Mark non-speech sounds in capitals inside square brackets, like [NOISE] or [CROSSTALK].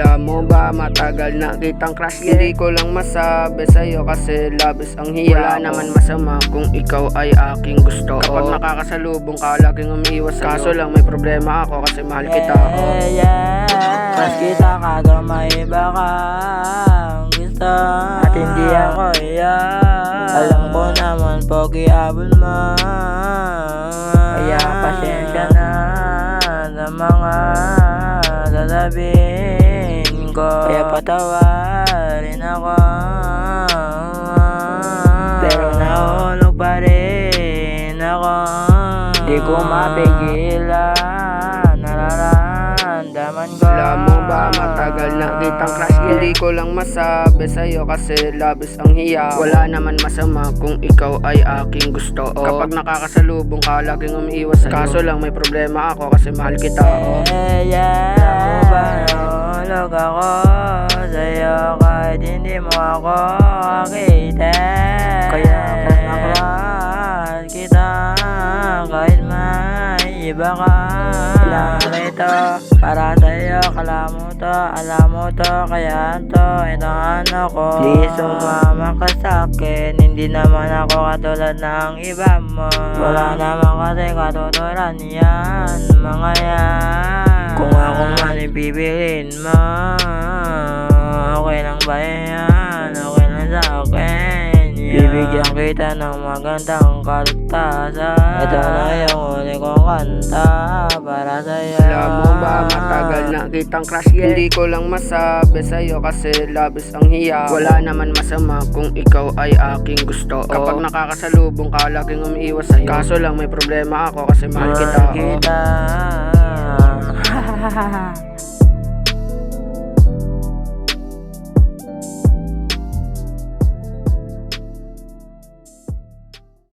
Alam mo ba? Matagal na kitang crush. Yeah. Hindi ko lang masabi sa'yo kasi labis ang hiya Wala naman masama kung ikaw ay aking gusto. Kapag nakakasalubong ka laging umiiwas sa'yo. Kaso lang may problema ako kasi mahal kita oh. Yeah, yeah Mas kita ka daw may iba kang gusto. At hindi ako iyan Alam ko naman pogi abon mo. Kaya pasensya na Sa mga sasabihin ko Kaya patawarin ako. Pero nahulog pa rin ako. Di ko mapigilan Nararamdaman ko. Alam mo ba matagal na kitang crush? Yeah. Hindi ko lang masabi sa'yo kasi labis ang hiya. Wala naman masama kung ikaw ay aking gusto. Oh. Kapag nakakasalubong ka laging umiiwas sa'yo. Kaso lang may problema ako kasi mahal kita oh. Yeah, yeah. Alam nahulog ako Sa'yo kahit hindi mo ako makita Kaya kung kita Kahit may iba ka. Kailangan ito para sa'yo Kala mo to, alam mo to Kaya to, ito ang ano ko. Please sumama ka sa'kin Hindi naman ako katulad ng iba mo. Wala. Naman kasi katulad yan Mga yan man ipibilin mo. Okay lang ba yan? Okay lang sa akin. Bibigyan kita ng magandang kaltasan Ito na yung huli kong kanta Para sa'yo. Alam mo ba matagal na kitang crush yeah. Hindi ko lang masabi sa'yo kasi labis ang hiya. Wala naman masama kung ikaw ay aking gusto. Kapag nakakasalubong ka laging umiiwas sa'yo. Kaso lang may problema ako kasi mahal kita. Oh. kita [LAUGHS]